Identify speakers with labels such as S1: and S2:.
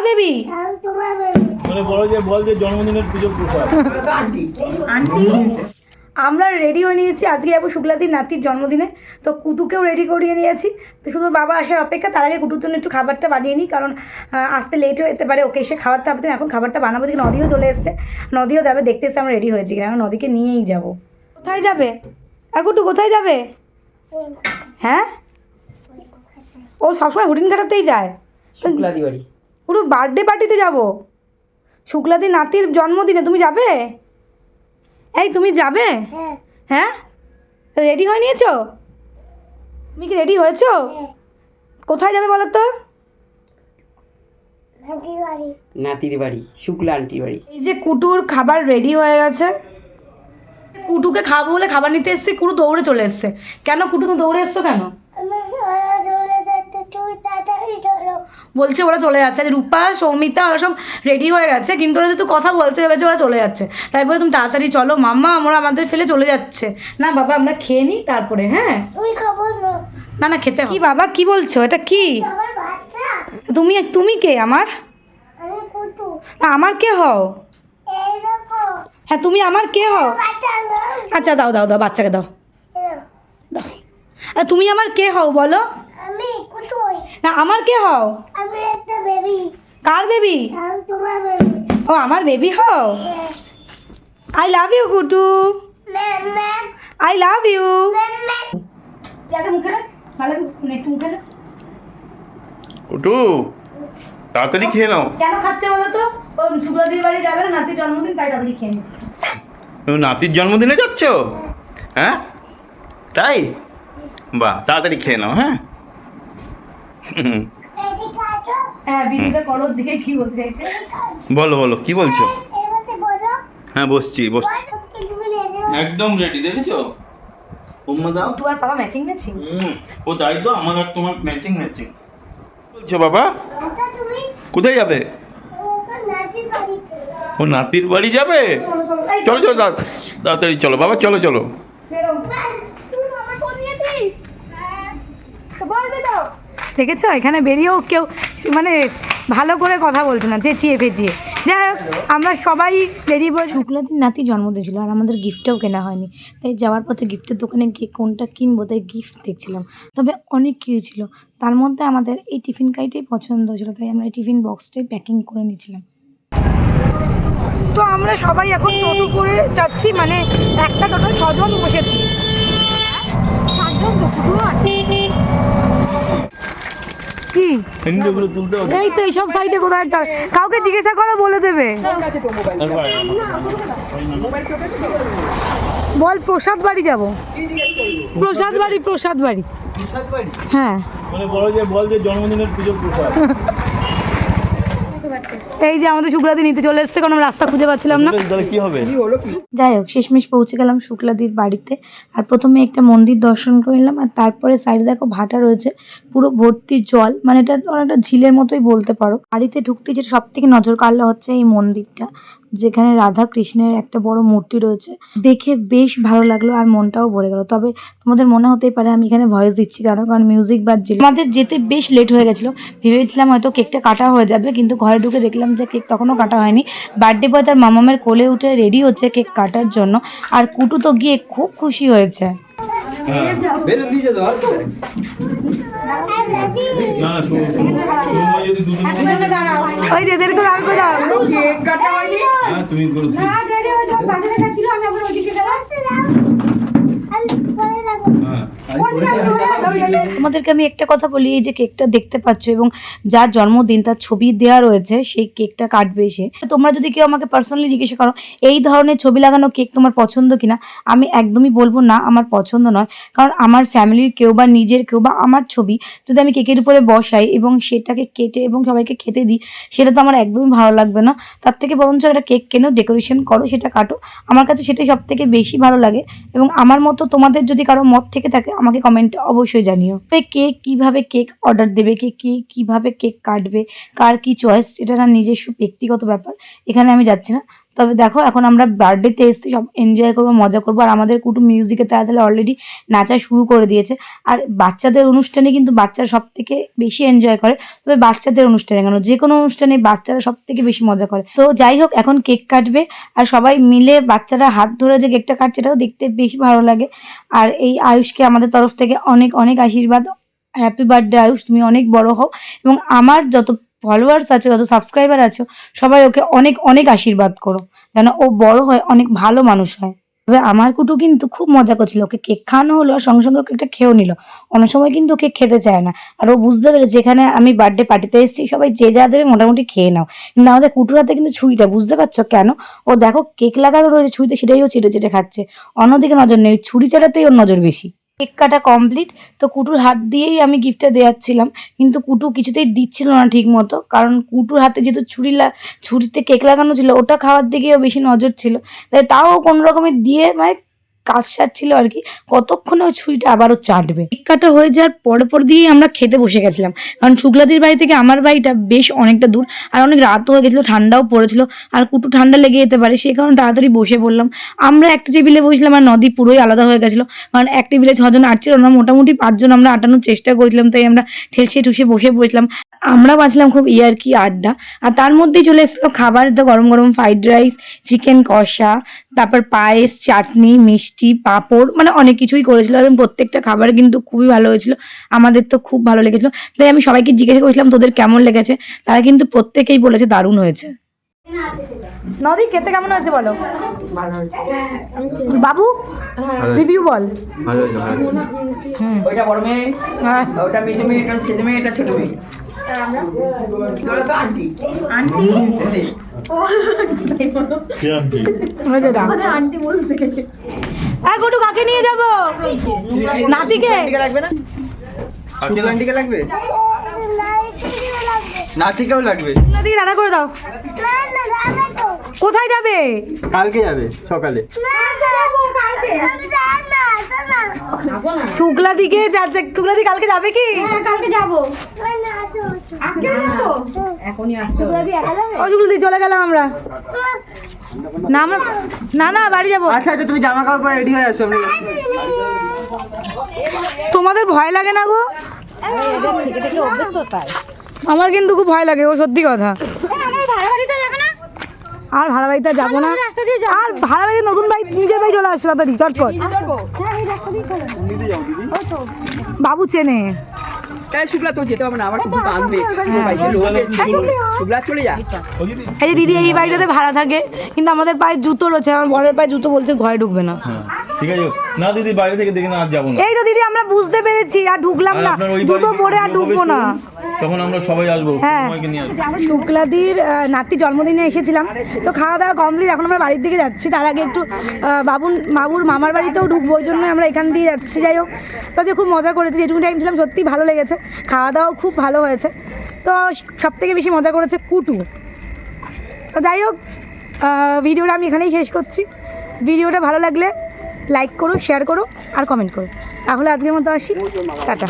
S1: কার baby
S2: মানে বড় যে বল যে জন্মদিনের পুজো প্রসাদ।
S1: আন্টি। আমরা রেডি হয়ে নিয়েছি আজকে যাব শুক্লাদির নাতির জন্মদিনে। তো কুটুকেও রেডি করিয়ে নিয়েছি। তো শুধু বাবা আসার অপেক্ষা তার আগে কুটুর জন্য একটু খাবারটা বানিয়ে নিই কারণ আসতে লেট হয়ে যেতে পারে ওকে এসে খাবারটা হবে এখন খাবারটা বানাবো দিকে নদীও চলে এসছে। নদীও যাবে দেখতে এসে আমরা রেডি হয়েছি কিনা নদীকে নিয়েই যাব। কোথায় যাবে? আর কুটু কোথায় যাবে? হ্যাঁ? ও সবসময় হুডিন কাটাতেই যায়।
S3: শুক্লাদি বাড়ি।
S1: পুরো বার্থডে পার্টিতে যাব। শুক্লাদি নাতির জন্মদিনে তুমি যাবে? এই তুমি যাবে? হ্যাঁ। রেডি হয়ে নিয়েছ? তুমি কি রেডি হয়েছো? কোথায় যাবে বলো তো?
S3: নাতির বাড়ি। শুক্লা আন্টির বাড়ি।
S1: এই যে কুটুর খাবার রেডি হয়ে গেছে। কুটুকে খাব বলে খাবার নিতে এসছি কুটু দৌড়ে চলে এসছে। কেন কুটু তো দৌড়ে এসছো কেন? বলছে ওরা চলে যাচ্ছে। আজ রূপা সৌমিতা ওরা সব রেডি হয়ে গেছে কিন্তু ওরা যেহেতু কথা বলছে ভেবেছে ওরা চলে যাচ্ছে। তাই বলে তুমি তাড়াতাড়ি চলো। মাম্মা আমরা আমাদের ফেলে চলে যাচ্ছে। না বাবা আমরা খেয়ে নিই তারপরে হ্যাঁ? না। না খেতে কি বাবা কি বলছো? এটা কি? তুমি তুমি কে আমার? না, আমার কে হও? হ্যাঁ তুমি আমার কে হও? আচ্ছা দাও দাও দাও বাচ্চাকে দাও। দাও। আর তুমি আমার কে হও বলো? না আমার কে হও?
S4: আমি একটা বেবি
S1: কার বেবি
S4: আমি তোমার বেবি
S1: ও আমার বেবি হও? I love you too. I love you
S2: too তাড়াতাড়ি খেয়ে নাও।
S1: কেন খাচ্ছে বলো তো? ও শুক্লাদির বাড়ি যাবে না নাতির জন্মদিন তাই তাড়াতাড়ি খেয়ে নিচ্ছে।
S2: নাতির জন্মদিনে যাচ্ছ? হ্যাঁ? তাই? বাহ তাড়াতাড়ি খেয়ে নাও হ্যাঁ?
S1: হ্যাঁ ভিডিওটা করো দিকে কি বলতে চাইছে।
S2: বলো বলো কি বলছো? হ্যাঁ বসছি বসছি। একদম রেডি দেখেছ? উম্মা দাও।
S1: তু বাবা ম্যাচিং ম্যাচিং
S2: হুম, ও তাই তো আমার আর তোমার ম্যাচিং ম্যাচিং বলছো বাবা?
S4: আচ্ছা
S2: কোথায় যাবে? ও নাতির বাড়ি যাবে? চলো চলো তাড়াতাড়ি চলো বাবা চলো চলো।
S1: তুই আমার ফোন নিয়েছিস? তো বলবে তো দেখেছ? এখানে বেরিয়েও কেউ মানে ভালো করে কথা বলছে না চেঁচিয়ে ফেঁচিয়ে। যাই হোক আমরা সবাই বেরিয়ে পড়ে শুক্লাদিন নাতি জন্মদিন ছিল আর আমাদের গিফটটাও কেনা হয়নি। তাই যাওয়ার পথে গিফটের দোকানে গিয়ে কোনটা কিনবো তাই গিফট দেখছিলাম। তবে অনেক কিছু ছিল। তার মধ্যে আমাদের এই টিফিন কাইটাই পছন্দ হয়েছিল তাই আমরা এই টিফিন বক্সটাই প্যাকিং করে নিয়েছিলাম। তো আমরা সবাই এখন টোটো করে যাচ্ছি মানে একটা টোটো ছজন বসেছি। কি এই তো এইসব সাইডে কোথাও একটা কাউকে জিজ্ঞাসা করো বলে দেবে। বল প্রসাদ বাড়ি যাব। প্রসাদ বাড়ি প্রসাদ বাড়ি। হ্যাঁ।
S2: মানে বল যে জন্মদিনের পুজো প্রসাদ।
S1: এই যে আমাদের শুক্লাদি নিতে চলে এসছে কোনো রাস্তা খুঁজে পাচ্ছিলাম না।
S2: কি হবে?
S1: যাই হোক শেষমেশ পৌঁছে গেলাম শুক্লাদির বাড়িতে। আর প্রথমে একটা মন্দির দর্শন করলাম নিলাম আর তারপরে সাইডে দেখো ভাটা রয়েছে পুরো ভর্তি জল। মানে এটা অনেকটা ঝিলের মতোই বলতে পারো। বাড়িতে ঢুকতে যেটা সব থেকে নজর কাড়লো হচ্ছে এই মন্দিরটা। যেখানে রাধা কৃষ্ণের একটা বড় মূর্তি রয়েছে, দেখে বেশ ভালো লাগল আর মনটাও ভরে গেল। তবে তোমাদের মনে হতেই পারে আমি এখানে ভয়েস দিচ্ছি কেন? কারণ মিউজিক বাজছিল। আমাদের যেতে বেশ লেট হয়ে গেছিল। ভেবেছিলাম হয়তো কেকটা কাটা হয়ে যাবে, কিন্তু ঘরে ঢুকে দেখলাম যে কেক তখনও কাটা হয়নি। বার্থডে বয় তার মামামের কোলে উঠে রেডি হচ্ছে কেক কাটার জন্য। আর কুটু তো গিয়ে খুব খুশি হয়েছে।
S3: বেলুন দিয়েছে তো
S2: যদি দুজন
S1: ওই যে এদেরকে দাঁড় করে দাও।
S2: হ্যাঁ তুমি করেছ
S4: আমি পরে যাব
S2: হ্যাঁ
S1: তোমাদেরকে আমি একটা কথা বলি, এই যে কেকটা দেখতে পাচ্ছ এবং যার জন্মদিন, তার ছবি দেওয়া রয়েছে, সেই কেকটা কাটবে সে। তোমরা যদি কেউ আমাকে পার্সোনালি জিজ্ঞাসা করো, এই ধরনের ছবি লাগানো কেক তোমার পছন্দ কিনা? আমি একদমই বলব না, আমার পছন্দ নয়। কারণ আমার ফ্যামিলির কেউ বা নিজের কেউ বা আমার ছবি যদি আমি কেকের উপরে বসাই এবং সেটাকে কেটে এবং সবাইকে খেতে দিই, সেটা তো আমার একদমই ভালো লাগবে না। তার থেকে বরঞ্চ একটা কেক কেনো, ডেকোরেশন করো, সেটা কাটো। আমার কাছে সেটাই সব থেকে বেশি ভালো লাগে এবং আমার মতো তোমাদের যদি কারও মত থেকে থাকে আমাকে কমেন্টে অবশ্যই জানিও। কে কীভাবে কেক অর্ডার দেবে, কে কে, কীভাবে কেক কাটবে, কার কি চয়েস সেটা না নিজস্ব ব্যক্তিগত ব্যাপার। এখানে আমি যাচ্ছি না। তবে দেখো, এখন আমরা বার্থডেতে এসেছি সব এনজয় করব, মজা করব। আর আমাদের কুটুম মিউজিকে তারা তাহলে অলরেডি নাচা শুরু করে দিয়েছে। আর বাচ্চাদের অনুষ্ঠানে কিন্তু বাচ্চারা সব থেকে বেশি এনজয় করে। তবে বাচ্চাদের অনুষ্ঠানে কেন? যে কোনো অনুষ্ঠানে বাচ্চারা সব থেকে বেশি মজা করে। তো যাই হোক, এখন কেক কাটবে। আর সবাই মিলে বাচ্চারা হাত ধরে যে কেকটা কাটছে, এটাও দেখতে বেশি ভালো লাগে। আর এই আয়ুষকে আমাদের তরফ থেকে অনেক অনেক আশীর্বাদ। হ্যাপি বার্থডে আয়ুষ, তুমি অনেক বড় হও। এবং আমার যত ফলোয়ার্স আছে যত সাবস্ক্রাইবার আছে, সবাই ওকে অনেক অনেক আশীর্বাদ করো। যেন ও বড় হয়, অনেক ভালো মানুষ হয়। তবে আমার কুটু কিন্তু খুব মজা করছিল। ওকে কেক খাওয়ানো হলো, আর সঙ্গে সঙ্গে ওকে একটা খেয়েও নিল। অনেক সময় কিন্তু ওকে খেতে চায় না। আর ও বুঝতে পেরেছে, যেখানে আমি বার্থডে পার্টিতে এসেছি, সবাই যে যা দেবে মোটামুটি খেয়ে নাও। কিন্তু আমাদের কুটুর হাতে কিন্তু ছুরিটা, বুঝতে পারছ কেন? ও দেখো, কেক লাগানো রয়েছে ছুরিতে, সেটাই ও চেটে চেটে খাচ্ছে। অন্যদিকে নজর নেই, ছুরি চাটাতেই ওর নজর বেশি। কেক কাটা কমপ্লিট তো কুটুর হাত দিয়েই আমি গিফটটা দেওয়াচ্ছিলাম কিন্তু কুটু কিছুতেই দিচ্ছিল না ঠিক মতো কারণ কুটুর হাতে যেহেতু ছুরি লা ছুরিতে কেক লাগানো ছিল, ওটা খাওয়ার দিকেও বেশি নজর ছিল। তাই তাও কোনো রকমের দিয়ে মানে কাজ সারছিল আর কি, কতক্ষণে ওই ছুরিটা আবারও চাটবে? কেক কাটা হয়ে যাওয়ার পরে পর দিয়েই আমরা খেতে বসে গেছিলাম। কারণ শুক্লাদির বাড়ি থেকে আমার বাড়িটা বেশ অনেকটা দূর, আর অনেক রাতও হয়ে গেছিল, ঠান্ডাও পড়েছিল, আর কুটু ঠান্ডা লেগে যেতে পারে সেই কারণে তাড়াতাড়ি বসে পড়লাম। আমরা একটা টেবিলে বসলাম আর নদী পুরোই আলাদা হয়ে গেছিল, কারণ এক টেবিলে ছজন আটছিল না মোটামুটি পাঁচজন আমরা আটানোর চেষ্টা করেছিলাম, তাই আমরা ঠেসে ঠুসে বসে পড়েছিলাম। আমরা বাঁচলাম খুব ইয়ার্কি আড্ডা। আর তার মধ্যেই চলে এসেছিল খাবার তো গরম গরম ফ্রাইড রাইস চিকেন কষা তারপর পায়েস চাটনি মিষ্টি পাঁপড় মানে অনেক কিছুই করেছিল। এবং প্রত্যেকটা খাবার কিন্তু খুবই ভালো হয়েছিল। আমাদের তো খুব ভালো লেগেছিলো। তাই আমি সবাইকে জিজ্ঞেস করেছিলাম তোদের কেমন লেগেছে? তারা কিন্তু প্রত্যেকেই বলেছে দারুণ হয়েছে। নদী খেতে কেমন হয়েছে বলো? বাবু রিভিউ বল।
S3: ওইটা বড় মেয়ে
S1: হ্যাঁ।
S3: ওটা মেজো মেয়ে এটা সেজো মেয়ে এটা ছোট মেয়ে। ওরা তো আন্টি।
S1: আন্টি? আন্টি। বলছে। হ্যাঁ গোটু কাকে নিয়ে যাব? নাতিকে?
S3: লাগবে না? শুক্লা আন্টিকে লাগবে? নাতিকেও লাগবে।
S1: নাতিকে রান্না করে দাও।
S4: না না যাবে তো
S1: কোথায় যাবে?
S3: কালকে যাবে সকালে।
S4: না যাব কালকে আমি যাব না না
S1: শুক্লা দিকে যাচ্ছে শুক্লা দি কালকে যাবে কি?
S4: কালকে যাব।
S1: চলে গেলাম আমরা। না আমরা না না বাড়ি যাব।
S3: আচ্ছা আচ্ছা তুমি জামা কাপড় রেডি হয়ে আসো
S1: তোমাদের ভয় লাগে না গো? আমার কিন্তু খুব ভয় লাগে ও সত্যি কথা। আর ভাড়া বাড়িতে যাব না? আর ভাড়া বাড়িতে নতুন বাড়ি নিজের বাড়ি চলে আসছে তাড়াতাড়ি চটপট। বাবু চেনে।
S3: তাই শুক্লা তো যেতে হবে না আমার দুটো আনবে শুক্লা চলে যা।
S1: এই যে দিদি এই বাড়িটাতে ভাড়া থাকে কিন্তু আমাদের পায়ে জুতো রয়েছে আমার বরের পায়ে জুতো বলছে ঘরে ঢুকবে না।
S2: হ্যাঁ ঠিক আছে। না দিদি বাইরে থেকে দেখে না আর যাব না।
S1: এই তো দিদি আমরা বুঝতে পেরেছি আর ঢুকলাম না। জুতো পরে আর ঢুকবো না।
S2: তখন আমরা সবাই আসব
S1: হ্যাঁ। শুক্লাদির নাতি জন্মদিনে এসেছিলাম। তো খাওয়া দাওয়া কমপ্লিট এখন আমরা বাড়ির দিকে যাচ্ছি। তার আগে একটু বাবুন বাবুর মামার বাড়িতেও ঢুকবো ওই জন্য আমরা এখান দিয়ে যাচ্ছি। যাই হোক তো যে খুব মজা করেছি যেটুকু টাইম ছিলাম সত্যি ভালো লেগেছে। খাওয়া দাওয়াও খুব ভালো হয়েছে। তো সব থেকে বেশি মজা করেছে কুটু। তো যাই হোক ভিডিওটা আমি এখানেই শেষ করছি। ভিডিওটা ভালো লাগলে লাইক করো শেয়ার করো, আর কমেন্ট করো। তাহলে আজকের মতো আসি। টাটা।